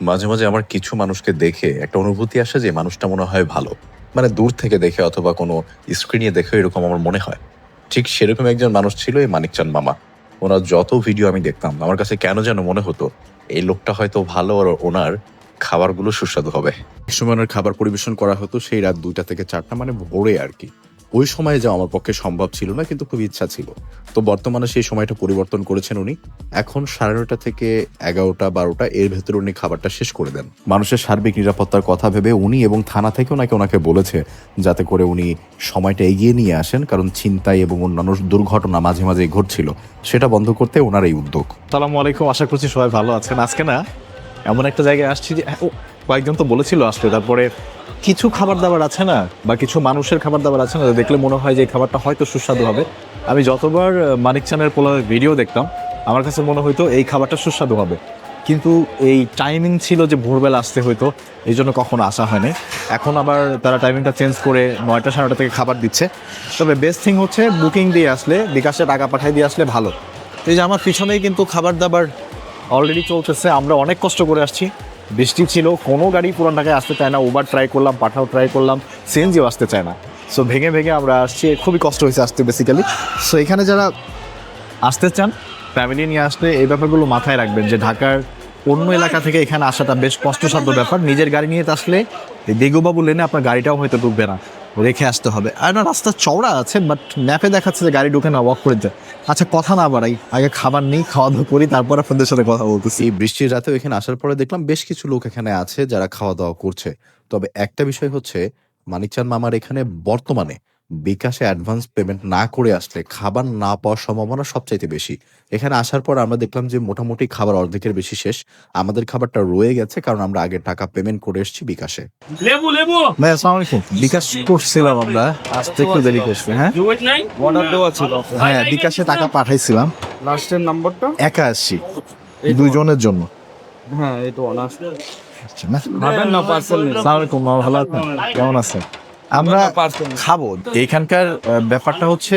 মাঝে মাঝে আমার কিছু মানুষকে দেখে একটা অনুভূতি আসে যে মানুষটা মনে হয় ভালো। মানে দূর থেকে দেখে অথবা কোনো স্ক্রিনে দেখে এরকম আমার মনে হয়। ঠিক সেরকম একজন মানুষ ছিল এই মানিকচাঁদ মামা। ওনার যত ভিডিও আমি দেখতাম, আমার কাছে কেন যেন মনে হতো, এই লোকটা হয়তো ভালো আর ওনার খাবারগুলো সুস্বাদু হবে। সময় ওনার খাবার পরিবেশন করা হতো সেই রাত দুইটা থেকে চারটা মানে ভোরে আর কি। ওই সময়ে যাওয়া আমার পক্ষে সম্ভব ছিল না, কিন্তু খুব ইচ্ছা ছিল। তো বর্তমানে সেই সময়টা পরিবর্তন করেছেন উনি। এখন সাড়ে নটা থেকে এগারোটা, বারোটা, এর ভেতরে উনি খাবারটা শেষ করে দেন। মানুষের সার্বিক নিরাপত্তার কথা ভেবে উনি এবং থানা থেকে ওনাকে ওনাকে বলেছে, যাতে করে উনি সময়টা এগিয়ে নিয়ে আসেন, কারণ ছিনতাই এবং অন্যান্য দুর্ঘটনা মাঝে মাঝে ঘটছিল। সেটা বন্ধ করতে ওনার এই উদ্যোগ। সালামু আলাইকুম, আশা করছি সবাই ভালো আছেন। আজকে না, এমন একটা জায়গায় আসছি যে কয়েকজন তো বলেছিল আসলে, তারপরে কিছু খাবার দাবার আছে না, বা কিছু মানুষের খাবার দাবার আছে না দেখলে মনে হয় যে এই খাবারটা হয়তো সুস্বাদু হবে। আমি যতবার মানিক চানের পোলাওয়ের ভিডিও দেখতাম, আমার কাছে মনে হতো এই খাবারটা সুস্বাদু হবে। কিন্তু এই টাইমিং ছিল যে ভোরবেলা আসতে হইতো, এই জন্য কখনো আসা হয়নি। এখন আবার তারা টাইমিংটা চেঞ্জ করে নয়টা সাড়ে নটা থেকে খাবার দিচ্ছে। তবে বেস্ট থিং হচ্ছে বুকিং দিয়ে আসলে, বিকাশে টাকা পাঠিয়ে দিয়ে আসলে ভালো। এই যে আমার পিছনেই কিন্তু খাবার দাবার অলরেডি চলতেছে, আমরা অনেক কষ্ট করে আসছি। বৃষ্টি ছিল, কোনো গাড়ি পুরান ঢাকায় আসতে চায় না উবার ট্রাই করলাম পাঠাও ট্রাই করলাম সিএনজিও আসতে চায় না। সো ভেঙে ভেঙে আমরা আসছি, খুবই কষ্ট হয়েছে আসতে বেসিক্যালি সো এখানে যারা আসতে চান ফ্যামিলি নিয়ে আসলে এই ব্যাপারগুলো মাথায় রাখবেন যে ঢাকার অন্য এলাকা থেকে এখানে আসাটা বেশ কষ্টসাধ্য ব্যাপার। নিজের গাড়ি নিয়ে আসলে দেগুবাবু লেনে আপনার গাড়িটাও হয়তো ঢুকবে না। রেখে আসতে হবে। আর না রাস্তা চওড়া আছে বাট ম্যাপে দেখাচ্ছে যে গাড়ি ঢুকে না ওয়াক করে যায় আচ্ছা কথা না বাড়াই, আগে খাবার নেই খাওয়া দাওয়া করি, তারপর আপনাদের সাথে কথা বলতেছি। এই বৃষ্টির রাতেও এখানে আসার পরে দেখলাম বেশ কিছু লোক এখানে আছে যারা খাওয়া দাওয়া করছে। তবে একটা বিষয় হচ্ছে মানিকচান মামার এখানে বর্তমানে বিকাশে অ্যাডভান্স পেমেন্ট না করে আসলে খাবার না পাওয়ার সম্ভাবনা সবচাইতে বেশি। এখানে আসার পর আমরা দেখলাম যে মোটামুটি খাবার অর্ধেকের বেশি শেষ। আমাদের খাবারটা রয়ে গেছে কারণ আমরা আগে টাকা পেমেন্ট করে এসেছি বিকাশে। লেবু লেবু! ভাই আসসালামু আলাইকুম। বিকাশ করছিলাম আমরা। আসতে একটু দেরি করছে হ্যাঁ? নাই অর্ডার দেওয়া ছিল। হ্যাঁ বিকাশে টাকা পাঠাইছিলাম। লাস্টের নাম্বারটা একা আসছি। দুইজনের জন্য। হ্যাঁ এই তো অনার্স আচ্ছা, না? না পার্সেল নিন আসসালামু আলাইকুম ভালো আছেন? কেমন আছেন? আমরা খাব। এখানকার আহ, ব্যাপারটা হচ্ছে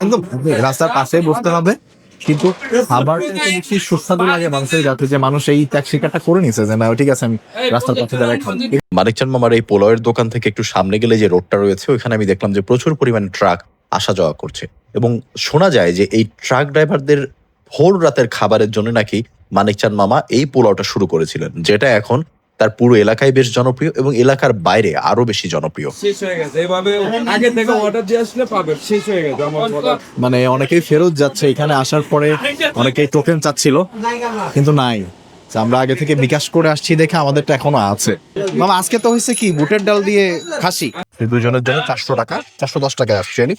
একদম রাস্তার পাশে বসতে হবে। কিন্তু খাবার বেশি সুস্বাদু লাগে মানুষের কাছে যে মানুষ এই ত্যাগ স্বীকারটা করে নিছে যে না ঠিক আছে আমি রাস্তার পাশে দাঁড়ায় খাব। মানিকচাঁদ মামার এই পোলয়ের দোকান থেকে একটু সামনে গেলে যে রোডটা রয়েছে ওইখানে আমি দেখলাম যে প্রচুর পরিমাণে ট্রাক আসা যাওয়া করছে। এবং শোনা যায় যে এই ট্রাক ড্রাইভারদের ভোর রাতের খাবারের জন্য নাকি মানিকচাঁদ মামা এই পোলাওটা শুরু করেছিলেন যেটা এখন তার পুরো এলাকায় বেশ জনপ্রিয় এবং এলাকার বাইরে আরও বেশি জনপ্রিয়। শেষ হয়ে গেছে। এভাবে আগে থেকে অর্ডার দিয়ে আসলে পাবেন। শেষ হয়ে গেছে আমার মানে অনেকেই ফেরত যাচ্ছে। এখানে আসার পরে অনেকেই টোকেন চাচ্ছিল কিন্তু নাই। আমরা আগে থেকে বিকাশ করে আসছি দেখে আমাদেরটা এখনও আছে। মামা আজকে তো হয়েছে কি? বুটের ডাল দিয়ে খাসি। দুজনের জন্য চারশো টাকা চারশো দশ টাকায় আসছে জানি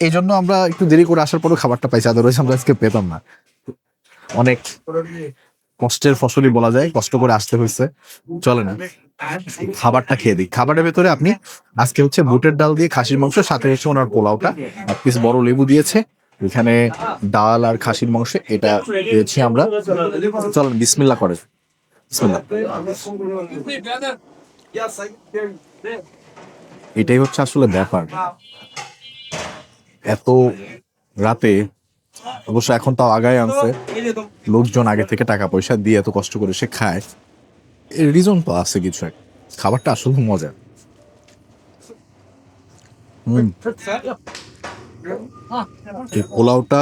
এই জন্য আমরা একটু দেরি করে আসার পরও খাবারটা পাইছি আদারওয়াইজ আমরা আজকে পেতাম না। অনেক কষ্টের ফসলই বলা যায়, কষ্ট করে আসতে হয়েছে। চলে না খাবারটা খেয়ে দিই। খাবারের ভেতরে আপনি আজকে হচ্ছে বুটের ডাল দিয়ে খাসির মাংস, সাথে হচ্ছে ওনার পোলাওটা। এক পিস বড় লেবু দিয়েছে। এখানে ডাল আর খাসির মাংস, এটা পেয়েছি আমরা। চলেন বিসমিল্লা করে। এটাই হচ্ছে আসলে ব্যাপার। এত রাতে অবশ্য এখন তাও আগায় আনছে। লোকজন আগে থেকে টাকা পয়সা দিয়ে এত কষ্ট করে সে খায়। এর রিজন তো আছে কিছু একটা খাবারটা আসলে মজা। এই পোলাওটা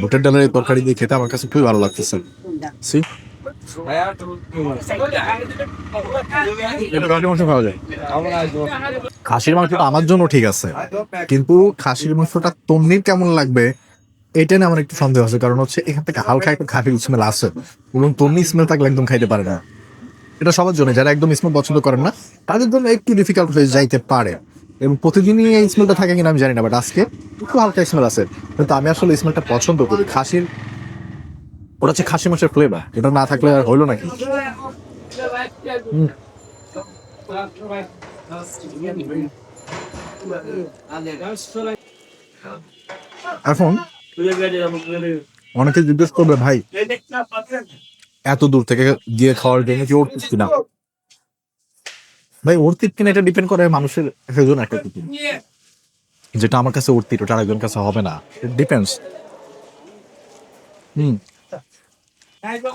বুটের ডালের তরকারি দিয়ে খেতে আমার কাছে খুবই ভালো লাগতেছে। সি? খাসির মাংসটা আমার জন্য ঠিক আছে। কিন্তু খাসির মাংসটা তন্নির কেমন লাগবে? এটা নিয়ে আমার একটু সন্দেহ আছে, কারণ হচ্ছে এখান থেকে হালকা একটা খাসির স্মেল আছে। এবং তন্নি স্মেল থাকলে একদম খাইতে পারে না। এটা সবার জন্য, যারা একদম স্মেল পছন্দ করেন না, তাদের জন্য একটু ডিফিকাল্ট হয়ে যাইতে পারে। এবং প্রতিদিনই এই স্মেলটা থাকে কিনা আমি জানি না বাট আজকে একটু হালকা স্মেল আছে। কিন্তু আমি আসলে স্মেলটা পছন্দ করি। খাসির, ওটা হচ্ছে খাসি মাংসের ফ্লেভার এটা না থাকলে আর হইল নাকি। এখন অনেকে জিজ্ঞেস করবে, ভাই, এত দূর থেকে গিয়ে খাওয়ার জন্য কি ওর তৃপ্তি না ভাই ওর তৃপ্তি না এটা ডিপেন্ড করে মানুষের একজন একটা তৃপ্তি যেটা আমার কাছে ওর ওটা আরেকজন কাছে হবে না। ডিপেন্ডস হুম।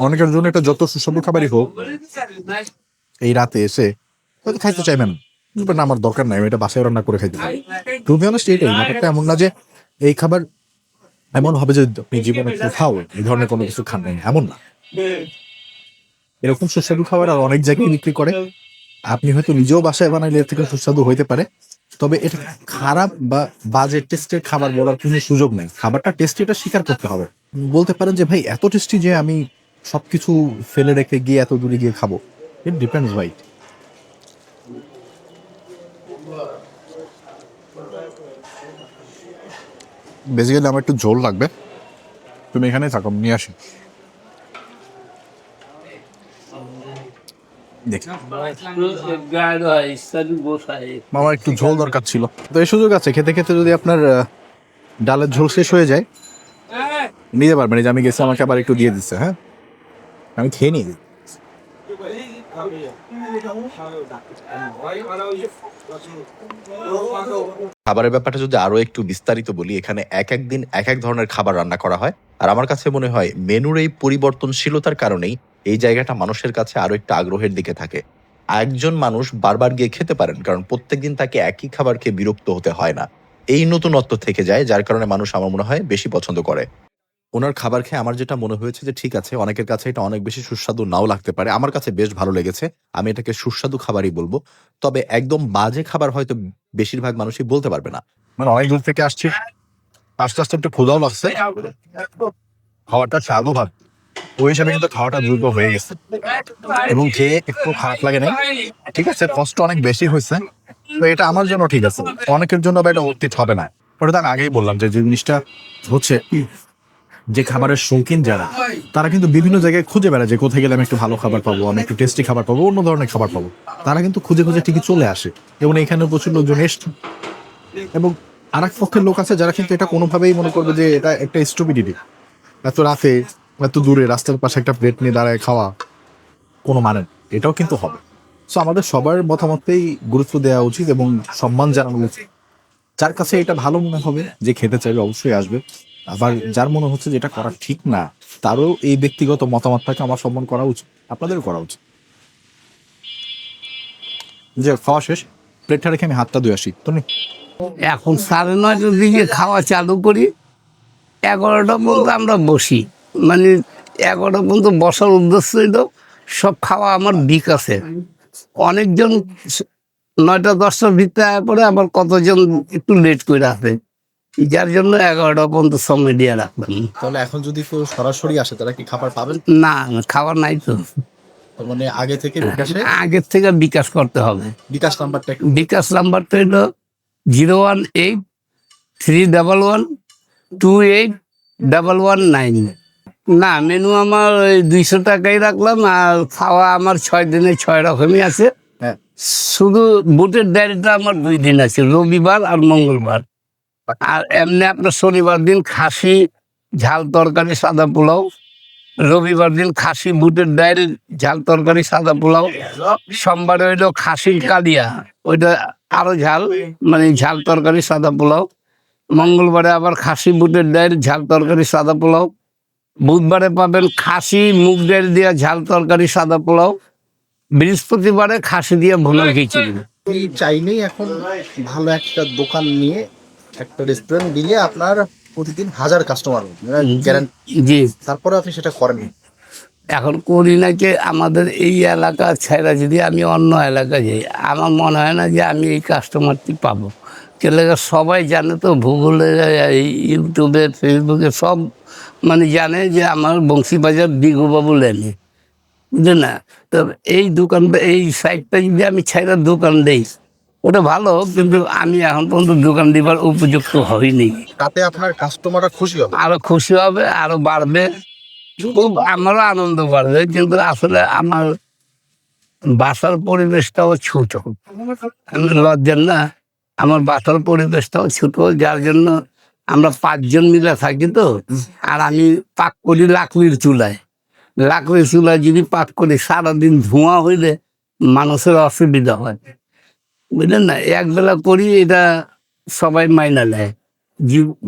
অনেকের জন্য এটা যত সুস্বাদু খাবারই হোক, এই রাতে এসে হয়তো খাইতে চাইবেন না। আমার দরকার নাই, আমি এটা বাসায় রান্না করে খাইতে পারি টু বি অনেস্ট এটাই। ব্যাপারটা এমন না যে এই খাবার এমন হবে যে আপনি জীবনে কোথাও এই ধরনের কোনো কিছু খান নাই এমন না। এরকম সুস্বাদু খাবার আর অনেক জায়গায় বিক্রি করে। আপনি হয়তো নিজেও বাসায় বানাইলে এর থেকে সুস্বাদু হইতে পারে। তবে এটা খারাপ বা বাজে টেস্টের খাবার বলার কোনো সুযোগ নেই। খাবারটা টেস্টি এটা স্বীকার করতে হবে। বলতে পারেন যে ভাই এত টেস্টি যে আমি সবকিছু ফেলে রেখে গিয়ে এত দূরে গিয়ে খাব। ইট ডিপেন্ডস ভাই। বেসিক্যালি আমার একটু ঝোল লাগবে। তুমি এখানে থাকো নিয়ে আসি। মামা, একটু ঝোল দরকার ছিল। তো এই সুযোগ আছে, খেতে খেতে যদি আপনার ডালের ঝোল শেষ হয়ে যায়, নিতে পারবেন। যে আমি গেছি, আমাকে আবার একটু দিয়ে দিচ্ছে হ্যাঁ? আমি খেয়ে নিই। খাবারের ব্যাপারটা যদি আরও একটু বিস্তারিত বলি, এখানে এক এক দিন এক এক ধরনের খাবার রান্না করা হয়। আর আমার কাছে মনে হয় মেনুর এই পরিবর্তনশীলতার কারণেই এই জায়গাটা মানুষের কাছে আরও একটা আগ্রহের দিকে থাকে। একজন মানুষ বারবার গিয়ে খেতে পারেন, কারণ প্রত্যেকদিন তাকে একই খাবার খেয়ে বিরক্ত হতে হয় না। এই নতুনত্ব থেকে যায়, যার কারণে মানুষ আমার মনে হয় বেশি পছন্দ করে। ওনার খাবার খেয়ে আমার যেটা মনে হয়েছে যে, ঠিক আছে, অনেকের কাছে এটা অনেক বেশি সুস্বাদু নাও লাগতে পারে। আমার কাছে বেশ ভালো লেগেছে। আমি এটাকে সুস্বাদু খাবারই বলব। তবে একদম বাজে খাবার হয়তো বেশিরভাগ মানুষই বলতে পারবে না। মানে অনেক দূর থেকে আসছি। আস্তে আস্তে একটু ক্ষুদাও লাগছে। খাওয়াটা স্বাদও ভাব। ওই হিসাবে কিন্তু খাওয়াটা দ্রুত হয়ে গেছে। এবং খেয়ে একটু খারাপ লাগে নাই। ঠিক আছে, কষ্ট অনেক বেশি হয়েছে। তো এটা আমার জন্য ঠিক আছে। অনেকের জন্য এটা অতীত হবে না। ওটা তো আগেই বললাম যে জিনিসটা হচ্ছে যে খাবারের শৌখিন যারা, তারা কিন্তু বিভিন্ন জায়গায় খুঁজে বেড়ায় যে কোথায় গেলে আমি একটু ভালো খাবার পাবো, আমি একটু টেস্টি খাবার পাবো, অন্য ধরনের খাবার পাবো। তারা কিন্তু খুঁজে খুঁজে ঠিকই চলে আসে। এবং এখানে প্রচুর লোকজন এসছে। এবং আর এক পক্ষের লোক আছে যারা কিন্তু এটা কোনোভাবেই মনে করবে যে এটা একটা স্টুপিডিটি এত রাতে, এত দূরে, রাস্তার পাশে একটা প্লেট নিয়ে দাঁড়ায় খাওয়া, কোনো মানে। এটাও কিন্তু হবে। সো আমাদের সবার মতামতকেই গুরুত্ব দেওয়া উচিত এবং সম্মান জানানো উচিত। যার কাছে এটা ভালো মনে হবে, যে খেতে চাইবে অবশ্যই আসবে। আবার যার মনে হচ্ছে যে এটা করা ঠিক না, তারও এই ব্যক্তিগত মতামতটাকে আমার সম্মান করা উচিত, আপনাদেরও করা উচিত। যে খাওয়া শেষ, প্লেটটা রেখে আমি হাতটা ধুয়ে আসি। তো এখন সাড়ে নয়টার দিকে খাওয়া চালু করি, এগারোটা পর্যন্ত আমরা বসি। মানে এগারোটা পর্যন্ত বসার উদ্দেশ্য ছিল সব খাওয়া আমার বিকাশে অনেকজন নয়টা দশটার ভিতরে পরে আবার কতজন একটু লেট করে আসে। যার জন্য এগারোটা পর্যন্ত সময় দিয়ে রাখলাম তাহলে এখন যদি কেউ সরাসরি আসে তারা কি খাবার পাবেন? না খাবার নাই তো। মানে আগে থেকে বিকাশে? আগের থেকে বিকাশ করতে হবে। বিকাশ নাম্বারটা বিকাশ নাম্বারটা হলো zero one eight three double one two eight double one nine. না মেনু আমার ওই দুইশো টাকাই রাখলাম আর খাওয়া আমার ছয় দিনে ছয় রকমই আছে। হ্যাঁ। শুধু বুটের ডায়েরিটা আমার দুই দিন আছে রবিবার আর মঙ্গলবার। আর এমনি আপনার শনিবার দিন খাসি, ঝাল তরকারি, সাদা পোলাও। রবিবার দিন খাসি, বুটের ডায়েরি ঝাল তরকারি, সাদা পোলাও। সোমবারে হইল খাসির কালিয়া, ওইটা আরও ঝাল মানে ঝাল তরকারি, সাদা পোলাও। মঙ্গলবারে আবার খাসি, বুটের ডায়ের ঝাল তরকারি, সাদা পোলাও। বুধবারে পাবেন খাসি, মুগ ডাল দিয়া ঝাল তরকারি, সাদা পোলাও। বৃহস্পতিবারে খাসি দিয়ে খিচুড়ি। আপনি চাইলেই এখন ভালো একটা দোকান নিয়ে একটা রেস্টুরেন্ট দিলে আপনার প্রতিদিন হাজার কাস্টমার গ্যারান্টি জি। তারপরে আপনি সেটা করেন এখন করি না যে আমাদের এই এলাকা ছেড়ে যদি আমি অন্য এলাকায় যাই আমার মনে হয় না যে আমি এই কাস্টমারটি পাবো। কেলে সবাই জানে তো ভূগোলে ইউটিউবে ফেসবুকে সব মানে জানে যে আমার বংশীবাজার দিগুবাবু লেনে। বুঝলেন না? তো এই দোকান এই সাইডটা যদি আমি ছেড়ে দোকান দেই ওটা ভালো কিন্তু আমি এখন পর্যন্ত দোকান দিবার উপযুক্ত হইনি। তাতে আপনার কাস্টমাররা খুশি হবে? আরও খুশি হবে আরও বাড়বে। খুব আমারও আনন্দ বাড়বে কিন্তু আসলে আমার বাসার পরিবেশটাও ছোট। আমি লজ্জার না আমার বাসার পরিবেশটাও ছোট যার জন্য আমরা পাঁচজন মিলে থাকি তো আর আমি পাক করি লাকড়ির চুলায়। লাকড়ির চুলায় যদি পাক করি সারাদিন ধোঁয়া হইলে মানুষের অসুবিধা হয়। বুঝলেন না? একবেলা করি, এটা সবাই মাইনা নেয়।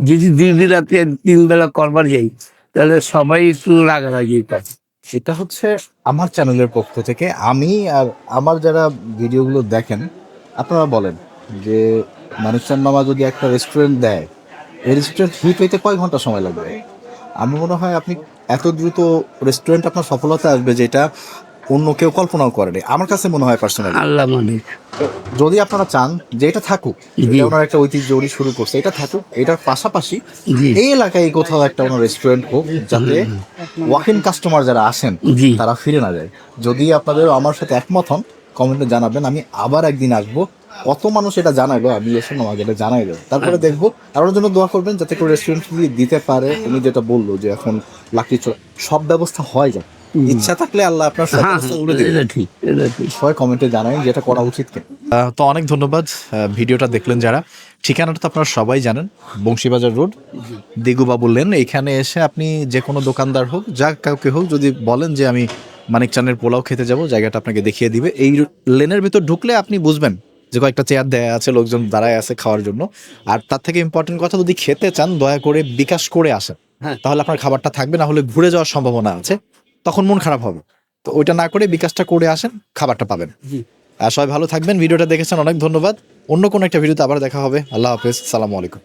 যদি দুই বেলা তে- তিন বেলা করবার যাই, তাহলে সবাই একটু রাগারাগি করে। সেটা হচ্ছে আমার চ্যানেলের পক্ষ থেকে। আমি আর আমার যারা ভিডিওগুলো দেখেন, আপনারা বলেন যে মানুষচান মামা যদি একটা রেস্টুরেন্ট দেয়, এই রেস্টুরেন্ট হিট হইতে কয় ঘণ্টা সময় লাগবে? আমার মনে হয় আপনি এত দ্রুত রেস্টুরেন্ট আপনার সফলতা আসবে, যেটা অন্য কেউ কল্পনাও করেনি আমার কাছে মনে হয় পার্সোনালি আল্লাহ মানে যদি আপনারা চান যে এটা থাকুক এটা ওনার একটা ঐতিহ্য উনি শুরু করছে এটা থাকুক এটার পাশাপাশি এই এলাকায় কোথাও একটা ওনার রেস্টুরেন্ট হোক যাতে ওয়াকিং কাস্টমার যারা আসেন তারা ফিরে না যায়। যদি আপনাদের আমার সাথে একমত হন কমেন্টে জানাবেন আমি আবার একদিন আসব। কত মানুষ এটা জানাইলো আমি এসে আমাকে এটা জানাই দেবো। তারপরে দেখব আর জন্য দোয়া করবেন যাতে করে রেস্টুরেন্ট দিতে পারে উনি যেটা বলল যে এখন লাকি সব ব্যবস্থা হয় যায় ইচ্ছা থাকলে আল্লাহ আপনার হ্যাঁ ব্যবস্থা করে দেবে। এটা ঠিক এটা ঠিক। সবাই কমেন্টে জানাই যেটা করা উচিত তো অনেক ধন্যবাদ ভিডিওটা দেখলেন যারা। ঠিকানাটা তো আপনারা সবাই জানেন বংশীবাজার রোড দিগুবা বললেন এইখানে এসে আপনি যে কোনো দোকানদার হোক যা কাউকে হোক যদি বলেন যে আমি মানিক চানের পোলাও খেতে যাব জায়গাটা আপনাকে দেখিয়ে দিবে। এই লেনের ভিতর ঢুকলে আপনি বুঝবেন যে কয়েকটা চেয়ার দেয়া আছে লোকজন দাঁড়ায় আছে খাওয়ার জন্য। আর তার থেকে ইম্পর্টেন্ট কথা যদি খেতে চান দয়া করে বিকাশ করে আসেন। হ্যাঁ। তাহলে আপনার খাবারটা থাকবে না হলে ঘুরে যাওয়ার সম্ভাবনা আছে। তখন মন খারাপ হবে। তো ওইটা না করে বিকাশটা করে আসেন খাবারটা পাবেন। জি। আর সবাই ভালো থাকবেন। ভিডিওটা দেখেছেন অনেক ধন্যবাদ। অন্য কোনো একটা ভিডিওতে আবার দেখা হবে। আল্লাহ হাফেজ। সালামু আলাইকুম।